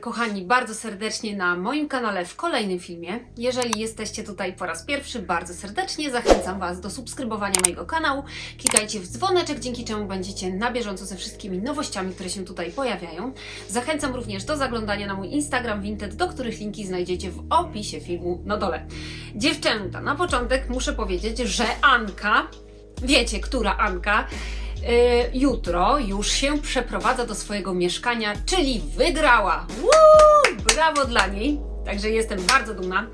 Kochani, bardzo serdecznie na moim kanale w kolejnym filmie. Jeżeli jesteście tutaj po raz pierwszy, bardzo serdecznie zachęcam Was do subskrybowania mojego kanału. Klikajcie w dzwoneczek, dzięki czemu będziecie na bieżąco ze wszystkimi nowościami, które się tutaj pojawiają. Zachęcam również do zaglądania na mój Instagram Vinted, do których linki znajdziecie w opisie filmu na dole. Dziewczęta, na początek muszę powiedzieć, że Anka, wiecie, która Anka, jutro już się przeprowadza do swojego mieszkania, czyli wygrała. Woo! Brawo dla niej. Także jestem bardzo dumna.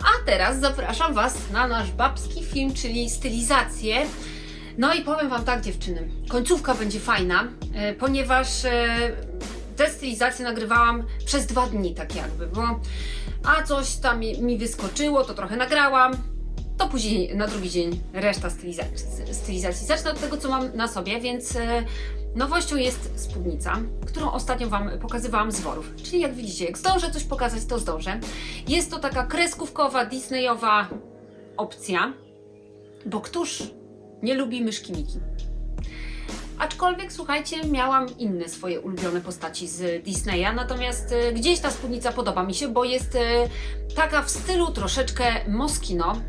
A teraz zapraszam Was na nasz babski film, czyli stylizację. No i powiem Wam tak, dziewczyny, końcówka będzie fajna, y, ponieważ y, tę stylizację nagrywałam przez dwa dni, tak jakby, bo a coś tam mi wyskoczyło, to trochę nagrałam, to później na drugi dzień reszta stylizacji. stylizacji. Zacznę od tego, co mam na sobie, więc e, nowością jest spódnica, którą ostatnio Wam pokazywałam z worów. Czyli jak widzicie, jak zdążę coś pokazać, to zdążę. Jest to taka kreskówkowa, disneyowa opcja, bo któż nie lubi myszki Miki? Aczkolwiek, słuchajcie, miałam inne swoje ulubione postaci z Disneya, natomiast e, gdzieś ta spódnica podoba mi się, bo jest e, taka w stylu troszeczkę Moschino.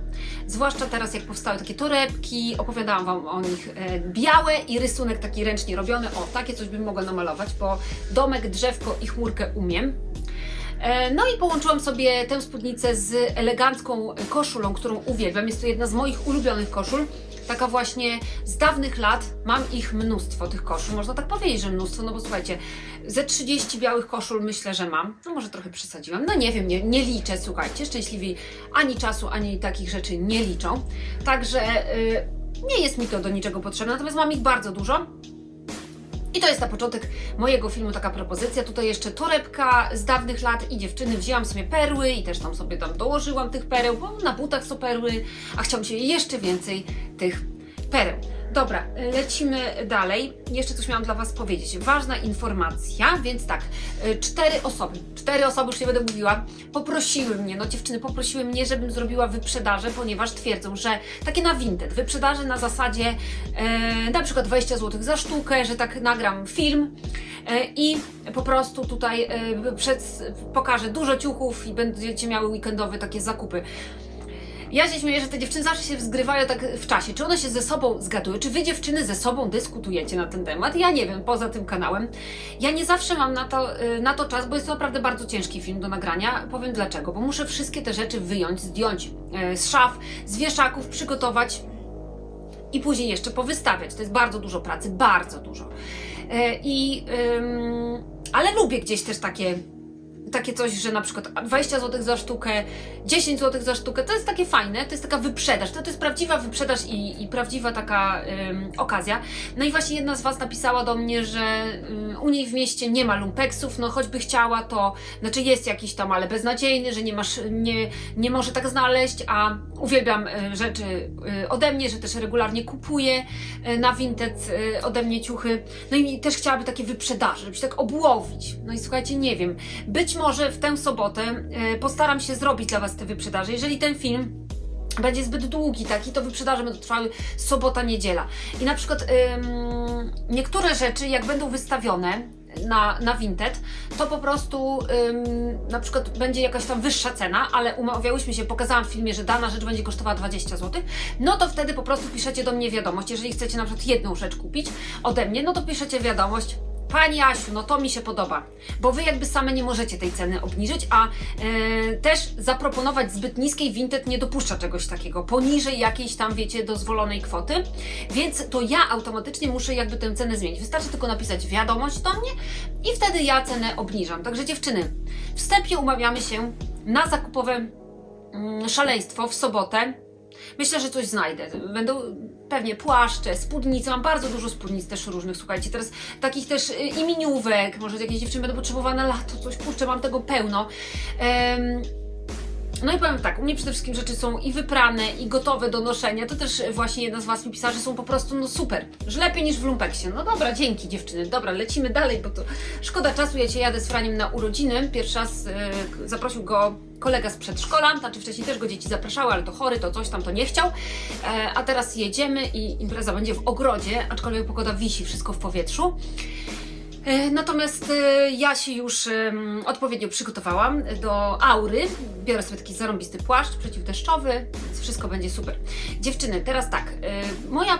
Zwłaszcza teraz, jak powstały takie torebki, opowiadałam Wam o nich e, białe i rysunek taki ręcznie robiony. O, takie coś bym mogła namalować, bo domek, drzewko i chmurkę umiem. E, No i połączyłam sobie tę spódnicę z elegancką koszulą, którą uwielbiam. Jest to jedna z moich ulubionych koszul. Taka właśnie z dawnych lat. Mam ich mnóstwo, tych koszul. Można tak powiedzieć, że mnóstwo, no bo słuchajcie, ze 30 białych koszul myślę, że mam. No może trochę przesadziłam. No nie wiem, nie, nie liczę, słuchajcie. Szczęśliwi ani czasu, ani takich rzeczy nie liczą. Także y, nie jest mi to do niczego potrzebne. Natomiast mam ich bardzo dużo. I to jest na początek mojego filmu taka propozycja. Tutaj jeszcze torebka z dawnych lat i dziewczyny. Wzięłam sobie perły i też tam sobie tam dołożyłam tych pereł, bo na butach są perły, a chciałam się jeszcze więcej tych pereł. Dobra, lecimy dalej. Jeszcze coś miałam dla Was powiedzieć. Ważna informacja, więc tak, y, cztery osoby, cztery osoby, już nie będę mówiła, poprosiły mnie, no dziewczyny poprosiły mnie, żebym zrobiła wyprzedaże, ponieważ twierdzą, że takie na Vinted, wyprzedaże na zasadzie e, na przykład 20 zł za sztukę, że tak nagram film e, i po prostu tutaj e, przed, pokażę dużo ciuchów i będziecie miały weekendowe takie zakupy. Ja się śmieję, że te dziewczyny zawsze się zgrywają tak w czasie. Czy one się ze sobą zgadują? Czy wy dziewczyny ze sobą dyskutujecie na ten temat? Ja nie wiem, poza tym kanałem. Ja nie zawsze mam na to, y, na to czas, bo jest to naprawdę bardzo ciężki film do nagrania. Powiem dlaczego. Bo muszę wszystkie te rzeczy wyjąć, zdjąć y, z szaf, z wieszaków, przygotować i później jeszcze powystawiać. To jest bardzo dużo pracy, bardzo dużo. E, I, ale lubię gdzieś też takie, takie coś, że na przykład 20 zł za sztukę, 10 zł za sztukę, to jest takie fajne, to jest taka wyprzedaż, to, to jest prawdziwa wyprzedaż i, i prawdziwa taka ym, okazja. No i właśnie jedna z Was napisała do mnie, że ym, u niej w mieście nie ma lumpeksów, no choćby chciała, to znaczy jest jakiś tam, ale beznadziejny, że nie masz, nie, nie może tak znaleźć, a uwielbiam y, rzeczy y, ode mnie, że też regularnie kupuję y, na Vinted y, ode mnie ciuchy. No i też chciałaby takie wyprzedaże, żeby się tak obłowić. No i słuchajcie, nie wiem, być może w tę sobotę y, postaram się zrobić dla Was te wyprzedaże. Jeżeli ten film będzie zbyt długi taki, to wyprzedaże będą trwały sobota, niedziela. I na przykład ym, niektóre rzeczy, jak będą wystawione na, na Vinted, to po prostu ym, na przykład będzie jakaś tam wyższa cena, ale umawiałyśmy się, pokazałam w filmie, że dana rzecz będzie kosztowała 20 zł, no to wtedy po prostu piszecie do mnie wiadomość. Jeżeli chcecie na przykład jedną rzecz kupić ode mnie, no to piszecie wiadomość, Pani Asiu, no to mi się podoba, bo Wy jakby same nie możecie tej ceny obniżyć, a e, też zaproponować zbyt niskiej Vinted nie dopuszcza czegoś takiego, poniżej jakiejś tam, wiecie, dozwolonej kwoty, więc to ja automatycznie muszę jakby tę cenę zmienić. Wystarczy tylko napisać wiadomość do mnie i wtedy ja cenę obniżam. Także dziewczyny, wstępnie umawiamy się na zakupowe mm, szaleństwo w sobotę. Myślę, że coś znajdę. Będą pewnie płaszcze, spódnice. Mam bardzo dużo spódnic też różnych, słuchajcie. Teraz takich też y, imieniówek. Może jakieś dziewczyny będą potrzebowane na lato, coś kurczę, mam tego pełno. Em, no i powiem tak, u mnie przede wszystkim rzeczy są i wyprane, i gotowe do noszenia. To też właśnie jedna z Was mi pisała, że są po prostu no super, że lepiej niż w lumpeksie. No dobra, dzięki dziewczyny. Dobra, lecimy dalej, bo to szkoda czasu. Ja Cię jadę z Franiem na urodziny. Pierwszy raz e, zaprosił go kolega z przedszkola, znaczy wcześniej też go dzieci zapraszały, ale to chory, to coś tam, to nie chciał. E, a teraz jedziemy i impreza będzie w ogrodzie, aczkolwiek pogoda wisi, wszystko w powietrzu. E, Natomiast e, ja się już odpowiednio przygotowałam do aury. Biorę sobie taki zarąbisty płaszcz przeciwdeszczowy, więc wszystko będzie super. Dziewczyny, teraz tak, e, moja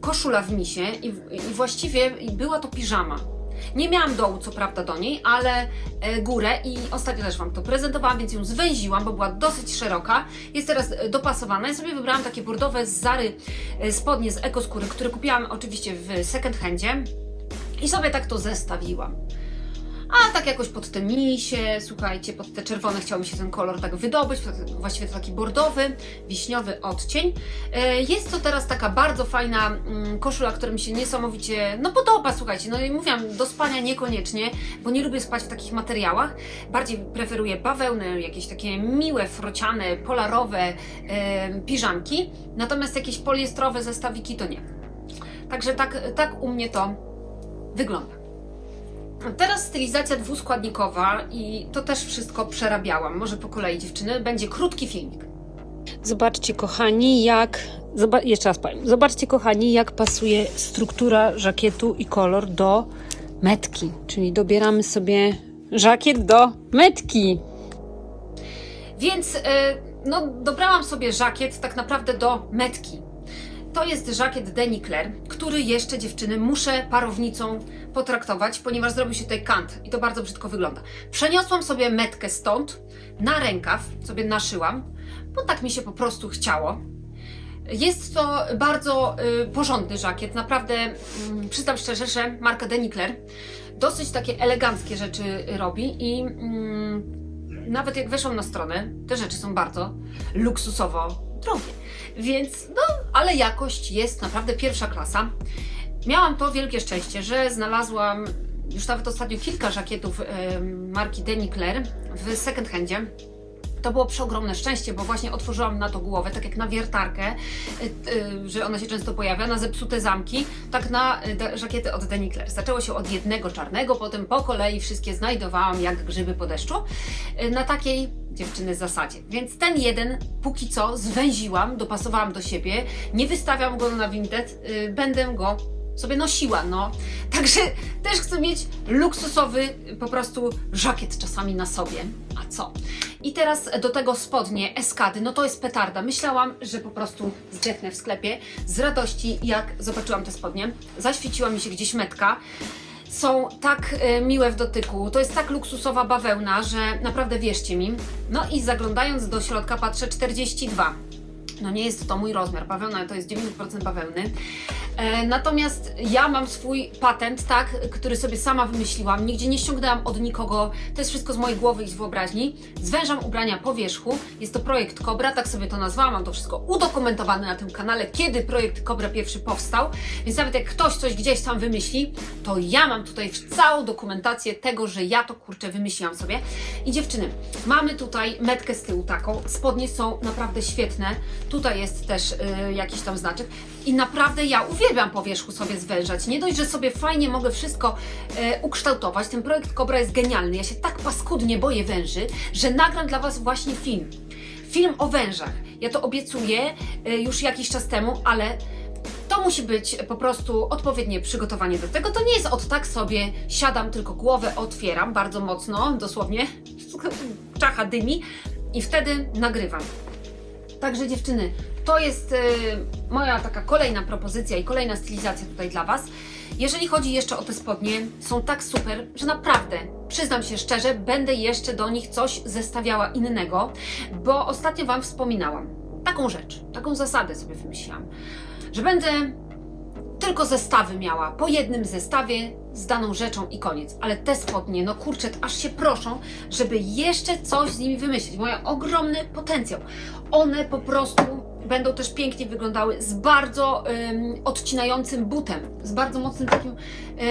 koszula w misie i, i właściwie była to piżama. Nie miałam dołu, co prawda, do niej, ale górę i ostatnio też Wam to prezentowałam, więc ją zwęziłam, bo była dosyć szeroka. Jest teraz dopasowana. Ja sobie wybrałam takie bordowe z Zary spodnie z ekoskóry, które kupiłam oczywiście w second handzie i sobie tak to zestawiłam. A tak jakoś pod te misie, słuchajcie, pod te czerwone chciał mi się ten kolor tak wydobyć, właściwie to taki bordowy, wiśniowy odcień. E, Jest to teraz taka bardzo fajna mm, koszula, która mi się niesamowicie, no podoba, słuchajcie, no i mówiłam, do spania niekoniecznie, bo nie lubię spać w takich materiałach. Bardziej preferuję bawełnę, jakieś takie miłe, frociane, polarowe e, piżamki, natomiast jakieś poliestrowe zestawiki to nie. Także tak, tak u mnie to wygląda. Teraz stylizacja dwuskładnikowa i to też wszystko przerabiałam. Może po kolei dziewczyny, będzie krótki filmik. Zobaczcie, kochani, jak. Zoba... Jeszcze raz powiem. Zobaczcie, kochani, jak pasuje struktura żakietu i kolor do metki. Czyli dobieramy sobie żakiet do metki. Więc e, no, dobrałam sobie żakiet tak naprawdę do metki. To jest żakiet Denicler, który jeszcze dziewczyny muszę parownicą potraktować, ponieważ zrobił się tutaj kant i to bardzo brzydko wygląda. Przeniosłam sobie metkę stąd na rękaw, sobie naszyłam, bo tak mi się po prostu chciało. Jest to bardzo y, porządny żakiet, naprawdę mm, przyznam szczerze, że marka Denicler dosyć takie eleganckie rzeczy robi i mm, nawet jak weszłam na stronę, te rzeczy są bardzo luksusowo drogie. Więc, no, ale jakość jest naprawdę pierwsza klasa. Miałam to wielkie szczęście, że znalazłam już nawet ostatnio kilka żakietów marki Denicler w second handzie. To było przeogromne szczęście, bo właśnie otworzyłam na to głowę, tak jak na wiertarkę, y, y, że ona się często pojawia, na zepsute zamki, tak na y, żakiety od Denicler. Zaczęło się od jednego czarnego, potem po kolei wszystkie znajdowałam jak grzyby po deszczu, na takiej dziewczyny zasadzie. Więc ten jeden póki co zwęziłam, dopasowałam do siebie, nie wystawiam go na Vinted, będę go sobie nosiła, no. Także też chcę mieć luksusowy po prostu żakiet czasami na sobie. A co? I teraz do tego spodnie Eskady, no to jest petarda. Myślałam, że po prostu zdechnę w sklepie z radości, jak zobaczyłam te spodnie. Zaświeciła mi się gdzieś metka. Są tak e, miłe w dotyku, to jest tak luksusowa bawełna, że naprawdę wierzcie mi. No i zaglądając do środka patrzę 42. No nie jest to mój rozmiar, bawełna to jest 90% bawełny. E, natomiast ja mam swój patent, tak, który sobie sama wymyśliłam. Nigdzie nie ściągnęłam od nikogo. To jest wszystko z mojej głowy i z wyobraźni. Zwężam ubrania po wierzchu. Jest to projekt Kobra, tak sobie to nazwałam. Mam to wszystko udokumentowane na tym kanale, kiedy projekt Kobra pierwszy powstał. Więc nawet jak ktoś coś gdzieś tam wymyśli, to ja mam tutaj całą dokumentację tego, że ja to kurczę wymyśliłam sobie. I dziewczyny, mamy tutaj metkę z tyłu taką. Spodnie są naprawdę świetne. Tutaj jest też y, jakiś tam znaczek. I naprawdę ja uwielbiam po wierzchu sobie zwężać. Nie dość, że sobie fajnie mogę wszystko e, ukształtować. Ten projekt Kobra jest genialny. Ja się tak paskudnie boję węży, że nagram dla Was właśnie film. Film o wężach. Ja to obiecuję e, już jakiś czas temu, ale to musi być po prostu odpowiednie przygotowanie do tego. To nie jest od tak sobie siadam, tylko głowę otwieram bardzo mocno, dosłownie, czacha dymi i wtedy nagrywam. Także dziewczyny, to jest y, moja taka kolejna propozycja i kolejna stylizacja tutaj dla Was. Jeżeli chodzi jeszcze o te spodnie, są tak super, że naprawdę, przyznam się szczerze, będę jeszcze do nich coś zestawiała innego, bo ostatnio Wam wspominałam taką rzecz, taką zasadę sobie wymyśliłam, że będę tylko zestawy miała, po jednym zestawie z daną rzeczą i koniec. Ale te spodnie, no kurczę, aż się proszą, żeby jeszcze coś z nimi wymyślić. Moja ogromny potencjał. One po prostu będą też pięknie wyglądały z bardzo ym, odcinającym butem, z bardzo mocnym takim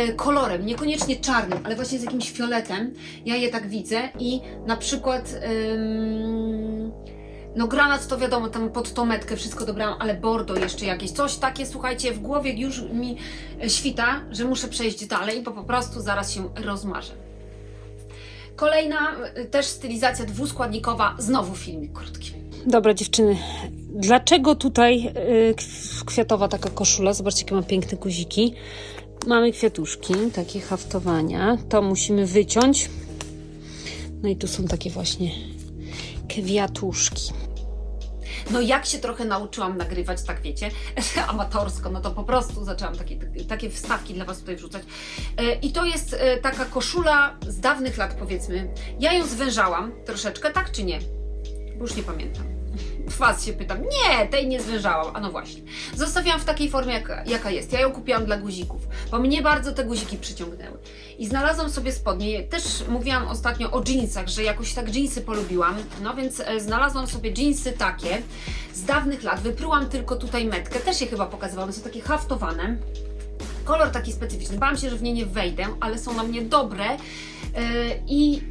y, kolorem, niekoniecznie czarnym, ale właśnie z jakimś fioletem. Ja je tak widzę i na przykład ym, no granat to wiadomo, tam pod tą metkę wszystko dobrałam, ale bordo jeszcze jakieś, coś takie, słuchajcie, w głowie już mi e, świta, że muszę przejść dalej, bo po prostu zaraz się rozmarzę. Kolejna e, też stylizacja dwuskładnikowa, znowu filmik krótki. Dobra, dziewczyny. Dlaczego tutaj kw- kwiatowa taka koszula? Zobaczcie, jakie ma piękne guziki. mamy kwiatuszki, takie haftowania. To musimy wyciąć. No i tu są takie właśnie kwiatuszki. No jak się trochę nauczyłam nagrywać, tak wiecie, amatorsko, no to po prostu zaczęłam takie, takie wstawki dla Was tutaj wrzucać. E, I to jest e, taka koszula z dawnych lat powiedzmy. Ja ją zwężałam troszeczkę, tak czy nie? Bo już nie pamiętam. Was się pytam. Nie, tej nie zwężałam. A no właśnie. Zostawiłam w takiej formie, jaka, jaka jest. Ja ją kupiłam dla guzików, bo mnie bardzo te guziki przyciągnęły. I znalazłam sobie spodnie. Też mówiłam ostatnio o jeansach, że jakoś tak jeansy polubiłam. No więc e, znalazłam sobie jeansy takie z dawnych lat. Wyprułam tylko tutaj metkę. Też je chyba pokazywałam. Są takie haftowane. Kolor taki specyficzny. Bałam się, że w nie nie wejdę, ale są na mnie dobre e, i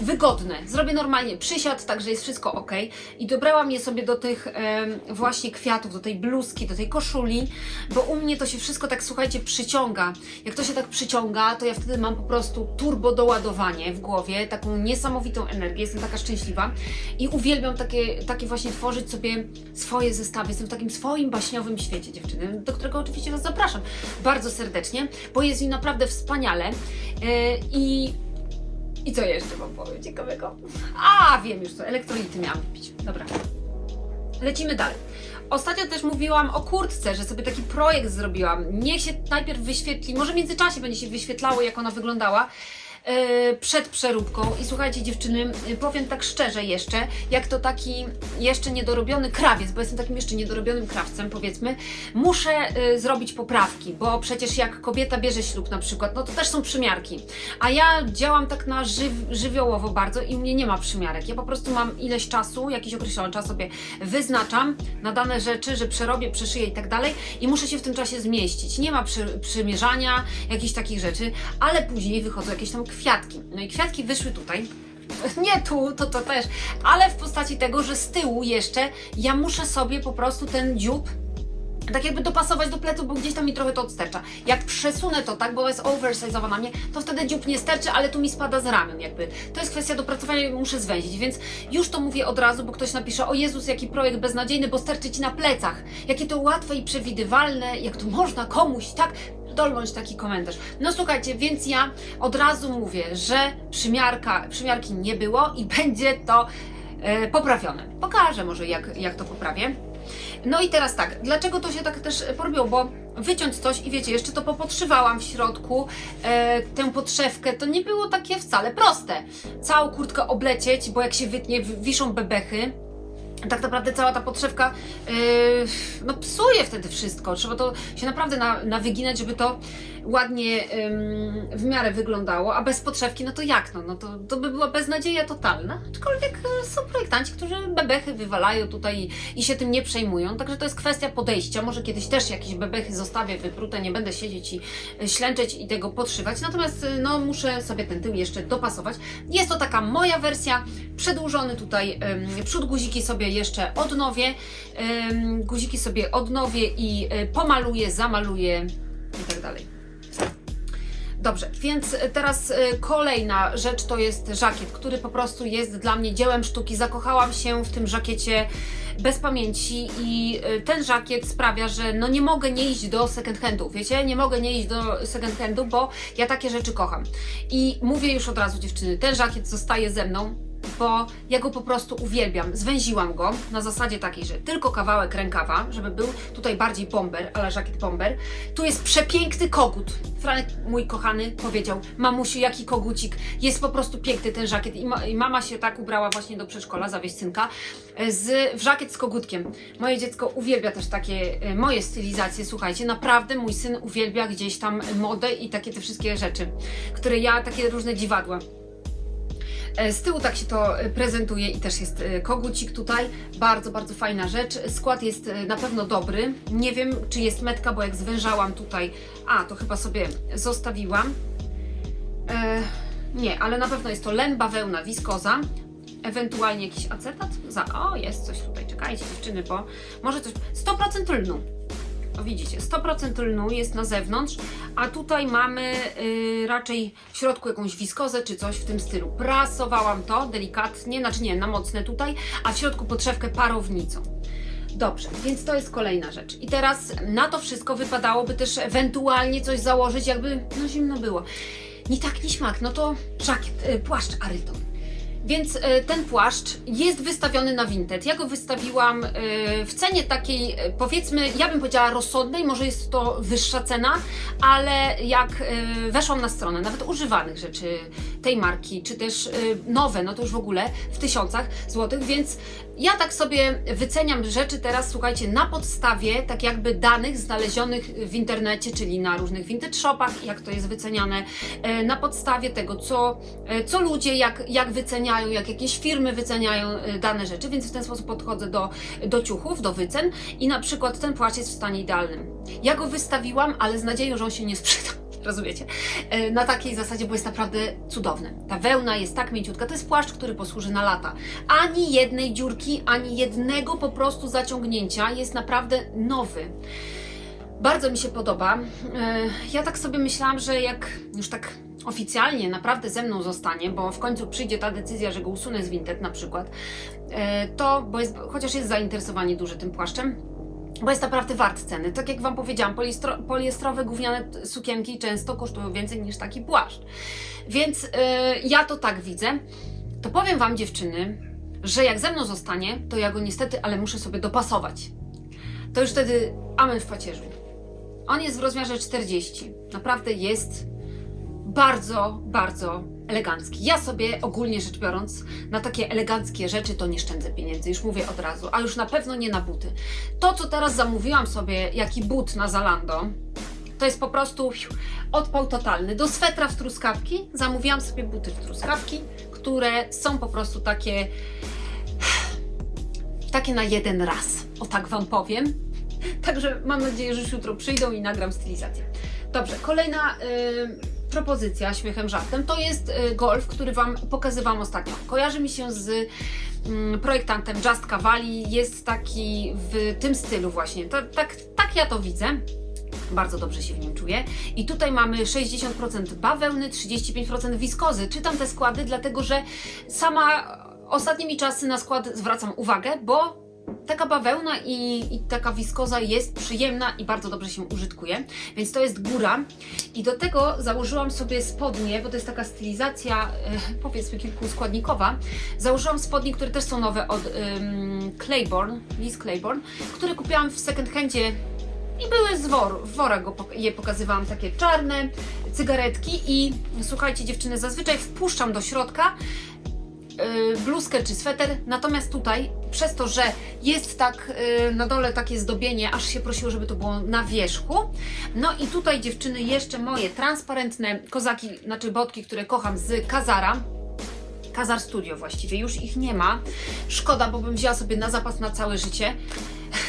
wygodne. Zrobię normalnie przysiad, także jest wszystko ok. I dobrałam je sobie do tych em, właśnie kwiatów, do tej bluzki, do tej koszuli, bo u mnie to się wszystko tak, słuchajcie, przyciąga. Jak to się tak przyciąga, to ja wtedy mam po prostu turbo doładowanie w głowie, taką niesamowitą energię, jestem taka szczęśliwa i uwielbiam takie, takie właśnie tworzyć sobie swoje zestawy. Jestem w takim swoim baśniowym świecie, dziewczyny, do którego oczywiście Was zapraszam bardzo serdecznie, bo jest mi naprawdę wspaniale e, i i co jeszcze Wam powiem ciekawego? A, wiem już co, elektrolity miałam wypić. Dobra. Lecimy dalej. Ostatnio też mówiłam o kurtce, że sobie taki projekt zrobiłam. Niech się najpierw wyświetli, może w międzyczasie będzie się wyświetlało, jak ona wyglądała przed przeróbką. I słuchajcie, dziewczyny, e, powiem tak szczerze jeszcze, jak to taki jeszcze niedorobiony krawiec, bo jestem takim jeszcze niedorobionym krawcem, powiedzmy, muszę e, zrobić poprawki, bo przecież jak kobieta bierze ślub na przykład, no to też są przymiarki. A ja działam tak na żyw żywiołowo bardzo i mnie nie ma przymiarek. Ja po prostu mam ileś czasu, jakiś określony czas sobie wyznaczam na dane rzeczy, że przerobię, przeszyję i tak dalej i muszę się w tym czasie zmieścić. Nie ma przy, przymierzania, jakichś takich rzeczy, ale później wychodzą jakieś tam kwiatki. No i kwiatki wyszły tutaj. Nie tu, to to też, ale w postaci tego, że z tyłu jeszcze ja muszę sobie po prostu ten dziób tak jakby dopasować do plecu, bo gdzieś tam mi trochę to odstercza. Jak przesunę to tak, bo jest oversize'owa na mnie, to wtedy dziób nie sterczy, ale tu mi spada z ramion jakby. To jest kwestia dopracowania i muszę zwęzić, więc już to mówię od razu, bo ktoś napisze, o Jezus, jaki projekt beznadziejny, bo sterczy Ci na plecach. Jakie to łatwe i przewidywalne, jak to można komuś, tak? Dolbądź taki komentarz. No słuchajcie, więc ja od razu mówię, że przymiarka, przymiarki nie było i będzie to e, poprawione. Pokażę może jak, jak to poprawię. No i teraz tak, dlaczego to się tak też porobiło? Bo wyciąć coś i wiecie, jeszcze to popotrzywałam w środku, e, tę podszewkę, to nie było takie wcale proste. Całą kurtkę oblecieć, bo jak się wytnie, wiszą bebechy, tak naprawdę cała ta podszewka yy, no psuje wtedy wszystko. Trzeba to się naprawdę na, nawyginać, żeby to ładnie ym, w miarę wyglądało, a bez podszewki, no to jak no? No to, to by była beznadzieja totalna. Aczkolwiek y, są projektanci, którzy bebechy wywalają tutaj i, i się tym nie przejmują, także to jest kwestia podejścia. Może kiedyś też jakieś bebechy zostawię wyprute, nie będę siedzieć i y, ślęczeć i tego podszywać, natomiast y, no muszę sobie ten tył jeszcze dopasować. Jest to taka moja wersja, przedłużony tutaj ym, przód guziki sobie jeszcze odnowię, guziki sobie odnowię i y, pomaluję, zamaluję i tak dalej. Dobrze, więc teraz y, kolejna rzecz to jest żakiet, który po prostu jest dla mnie dziełem sztuki. Zakochałam się w tym żakiecie bez pamięci i y, ten żakiet sprawia, że no nie mogę nie iść do second handów, wiecie? Nie mogę nie iść do second handu, bo ja takie rzeczy kocham. I mówię już od razu dziewczyny, ten żakiet zostaje ze mną, bo ja go po prostu uwielbiam. Zwęziłam go na zasadzie takiej, że tylko kawałek rękawa, żeby był tutaj bardziej bomber, ale żakiet bomber. Tu jest przepiękny kogut. Franek, mój kochany, powiedział: Mamusiu, jaki kogucik, jest po prostu piękny ten żakiet. I, ma, i mama się tak ubrała właśnie do przedszkola, zawieźć synka, z, w żakiet z kogutkiem. Moje dziecko uwielbia też takie e, moje stylizacje. Słuchajcie, naprawdę mój syn uwielbia gdzieś tam modę i takie te wszystkie rzeczy, które ja, takie różne dziwadła. E, Z tyłu tak się to e, prezentuje i też jest e, kogucik tutaj. Bardzo, bardzo fajna rzecz. Skład jest na pewno dobry. Nie wiem, czy jest metka, bo jak zwężałam tutaj, a to chyba sobie zostawiłam. E, nie, ale na pewno jest to len, bawełna, wiskoza. Ewentualnie jakiś acetat. Za, o, jest coś tutaj. Czekajcie, dziewczyny, bo może coś. 100% lnu. O, widzicie, 100% lnu jest na zewnątrz, a tutaj mamy y, raczej w środku jakąś wiskozę czy coś w tym stylu. Prasowałam to delikatnie, znaczy nie, na mocne tutaj, a w środku podszewkę parownicą. Dobrze, więc to jest kolejna rzecz. I teraz na to wszystko wypadałoby też ewentualnie coś założyć, jakby no zimno było. Ni tak, ni śmak, no to żakiet, y, płaszcz Aryton. Więc y, ten płaszcz jest wystawiony na Vinted. Ja go wystawiłam y, w cenie takiej, y, powiedzmy, ja bym powiedziała rozsądnej, może jest to wyższa cena, ale jak weszłam na stronę, nawet używanych rzeczy tej marki, czy też nowe, no to już w ogóle w tysiącach złotych, więc ja tak sobie wyceniam rzeczy teraz, słuchajcie, na podstawie tak jakby danych znalezionych w internecie, czyli na różnych vintage shopach, jak to jest wyceniane, e, na podstawie tego, co, e, co ludzie, jak, jak wyceniają, jak jakieś firmy wyceniają e, dane rzeczy, więc w ten sposób podchodzę do, do ciuchów, do wycen i na przykład ten płaszcz jest w stanie idealnym. Ja go wystawiłam, ale z nadzieją, że on się nie sprzeda. Rozumiecie? E, Na takiej zasadzie, bo jest naprawdę cudowny. Ta wełna jest tak mięciutka. To jest płaszcz, który posłuży na lata. Ani jednej dziurki, ani jednego po prostu zaciągnięcia. Jest naprawdę nowy. Bardzo mi się podoba. E, Ja tak sobie myślałam, że jak już tak oficjalnie naprawdę ze mną zostanie, bo w końcu przyjdzie ta decyzja, że go usunę z Vinted na przykład, e, to, bo jest, chociaż jest zainteresowanie duże tym płaszczem, bo jest naprawdę wart ceny. Tak jak Wam powiedziałam, poliestro, poliestrowe gówniane sukienki często kosztują więcej niż taki płaszcz. Więc y, ja to tak widzę. To powiem Wam, dziewczyny, że jak ze mną zostanie, to ja go niestety, ale muszę sobie dopasować. To już wtedy amen w pacierzu. On jest w rozmiarze 40. Naprawdę jest bardzo, bardzo elegancki. Ja sobie ogólnie rzecz biorąc na takie eleganckie rzeczy to nie szczędzę pieniędzy, już mówię od razu, a już na pewno nie na buty. To, co teraz zamówiłam sobie, jaki but na Zalando, to jest po prostu odpał totalny. Do swetra w truskawki zamówiłam sobie buty w truskawki, które są po prostu takie takie na jeden raz. O tak Wam powiem. Także mam nadzieję, że już jutro przyjdą i nagram stylizację. Dobrze, kolejna y, propozycja, śmiechem żartem, to jest y, golf, który Wam pokazywałam ostatnio. Kojarzy mi się z mm, projektantem Just Cavalli, jest taki w tym stylu właśnie. To, tak, tak ja to widzę. Bardzo dobrze się w nim czuję. I tutaj mamy 60% bawełny, 35% wiskozy. Czytam te składy, dlatego że sama ostatnimi czasy na skład zwracam uwagę, bo taka bawełna i, i taka wiskoza jest przyjemna i bardzo dobrze się użytkuje, więc to jest góra. I do tego założyłam sobie spodnie, bo to jest taka stylizacja, e, powiedzmy kilkuskładnikowa. Założyłam spodnie, które też są nowe od ym, Claiborne, Liz Claiborne, które kupiłam w second handzie i były z woru, w worach go, je pokazywałam, takie czarne cygaretki i słuchajcie dziewczyny, zazwyczaj wpuszczam do środka bluzkę czy sweter, natomiast tutaj przez to, że jest tak yy, na dole takie zdobienie, aż się prosiło, żeby to było na wierzchu. No i tutaj dziewczyny jeszcze moje transparentne kozaki, znaczy botki, które kocham z Kazara. Kazar Studio właściwie, już ich nie ma. Szkoda, bo bym wzięła sobie na zapas na całe życie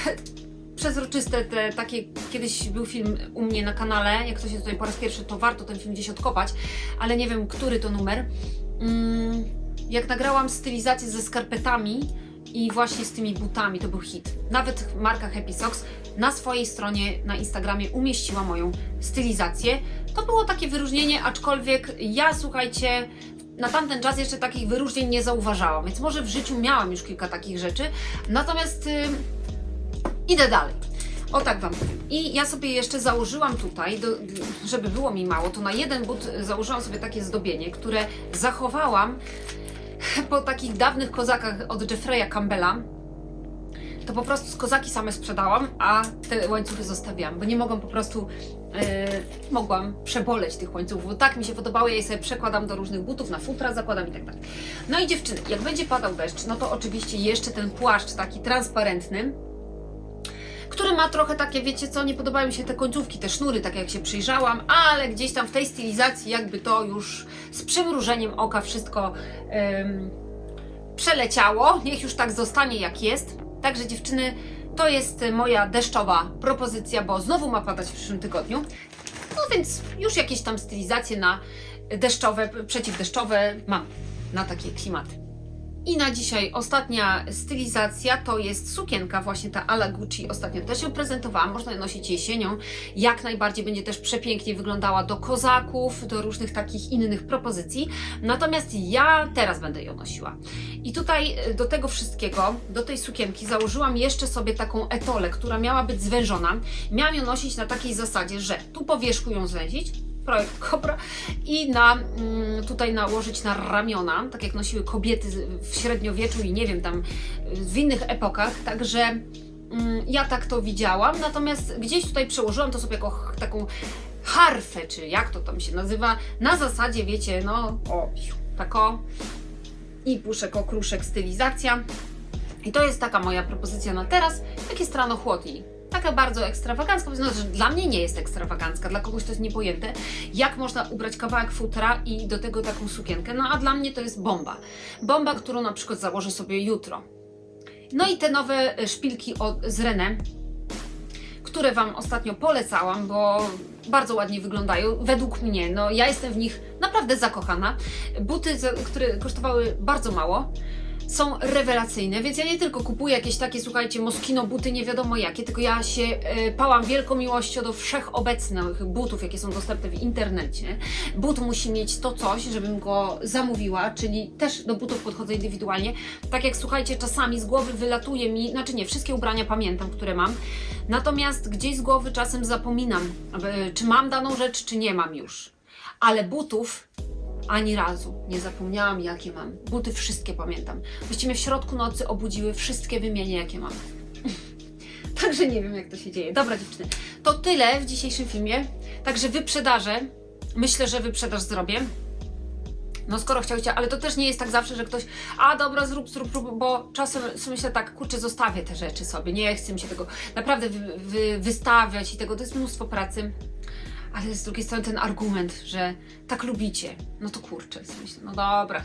przezroczyste, te takie, kiedyś był film u mnie na kanale, jak ktoś jest tutaj po raz pierwszy, to warto ten film gdzieś odkopać, ale nie wiem, który to numer. Mm, jak nagrałam stylizację ze skarpetami i właśnie z tymi butami, to był hit. Nawet marka Happy Socks na swojej stronie na Instagramie umieściła moją stylizację. To było takie wyróżnienie, aczkolwiek ja, słuchajcie, na tamten czas jeszcze takich wyróżnień nie zauważałam, więc może w życiu miałam już kilka takich rzeczy, natomiast... Yy, Idę dalej. O tak Wam powiem. I ja sobie jeszcze założyłam tutaj, do, żeby było mi mało, to na jeden but założyłam sobie takie zdobienie, które zachowałam po takich dawnych kozakach od Jeffreya Campbella. To po prostu kozaki same sprzedałam, a te łańcuchy zostawiłam, bo nie mogłam po prostu, e, mogłam przeboleć tych łańcuchów, bo tak mi się podobały, ja je sobie przekładam do różnych butów, na futra zakładam i tak dalej. No i dziewczyny, jak będzie padał deszcz, no to oczywiście jeszcze ten płaszcz taki transparentny, który ma trochę takie, wiecie co, nie podobają mi się te końcówki, te sznury, tak jak się przyjrzałam, ale gdzieś tam w tej stylizacji jakby to już z przymrużeniem oka wszystko przeleciało. Niech już tak zostanie jak jest. Także dziewczyny, to jest moja deszczowa propozycja, bo znowu ma padać w przyszłym tygodniu. No więc już jakieś tam stylizacje na deszczowe, przeciwdeszczowe mam na takie klimaty. I na dzisiaj ostatnia stylizacja to jest sukienka, właśnie ta ala Gucci. Ostatnio też ją prezentowałam, można ją nosić jesienią. Jak najbardziej będzie też przepięknie wyglądała do kozaków, do różnych takich innych propozycji. Natomiast ja teraz będę ją nosiła. I tutaj e, do tego wszystkiego, do tej sukienki założyłam jeszcze sobie taką etolę, która miała być zwężona. Miałam ją nosić na takiej zasadzie, że tu po wierzchu ją zwęzić, projekt Kobra i na, mm, tutaj nałożyć na ramiona, tak jak nosiły kobiety w średniowieczu i nie wiem, tam w innych epokach, także mm, ja tak to widziałam, natomiast gdzieś tutaj przełożyłam to sobie jako taką harfę, czy jak to tam się nazywa, na zasadzie, wiecie, no o, tako i puszek, okruszek, stylizacja. I to jest taka moja propozycja na teraz, jak jest rano chłodniej. Taka bardzo ekstrawagancka, no, dla mnie nie jest ekstrawagancka, dla kogoś to jest niepojęte, jak można ubrać kawałek futra i do tego taką sukienkę, no a dla mnie to jest bomba. Bomba, którą na przykład założę sobie jutro. No i te nowe e, szpilki od, z René, które Wam ostatnio polecałam, bo bardzo ładnie wyglądają, według mnie. No, ja jestem w nich naprawdę zakochana. Buty, które kosztowały bardzo mało, są rewelacyjne, więc ja nie tylko kupuję jakieś takie, słuchajcie, Moschino buty nie wiadomo jakie, tylko ja się e, pałam wielką miłością do wszechobecnych butów, jakie są dostępne w internecie. But musi mieć to coś, żebym go zamówiła, czyli też do butów podchodzę indywidualnie. Tak jak słuchajcie, czasami z głowy wylatuje mi, znaczy nie, wszystkie ubrania pamiętam, które mam, natomiast gdzieś z głowy czasem zapominam, e, czy mam daną rzecz, czy nie mam już. Ale butów ani razu nie zapomniałam, jakie mam. Buty wszystkie pamiętam. Właściwie w środku nocy obudziły wszystkie wymienie, jakie mam. Także nie wiem, jak to się dzieje. Dobra, dziewczyny, to tyle w dzisiejszym filmie. Także wyprzedaże. Myślę, że wyprzedaż zrobię. No skoro chciałeś, ale to też nie jest tak zawsze, że ktoś, a dobra, zrób, zrób, zrób, bo czasem myślę tak, kurczę, zostawię te rzeczy sobie, nie chcę mi się tego naprawdę wy, wy, wystawiać i tego, to jest mnóstwo pracy. Ale z drugiej strony ten argument, że tak lubicie, no to kurczę, sobie myślę, no dobra.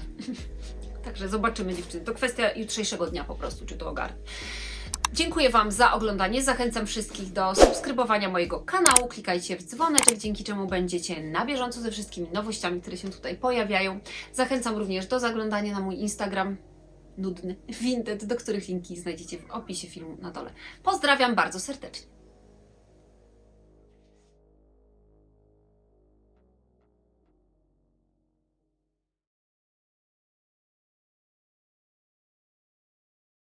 Także zobaczymy dziewczyny. To kwestia jutrzejszego dnia po prostu, czy to ogarnę. Dziękuję Wam za oglądanie. Zachęcam wszystkich do subskrybowania mojego kanału. Klikajcie w dzwoneczek, dzięki czemu będziecie na bieżąco ze wszystkimi nowościami, które się tutaj pojawiają. Zachęcam również do zaglądania na mój Instagram nudny, Vinted, do których linki znajdziecie w opisie filmu na dole. Pozdrawiam bardzo serdecznie.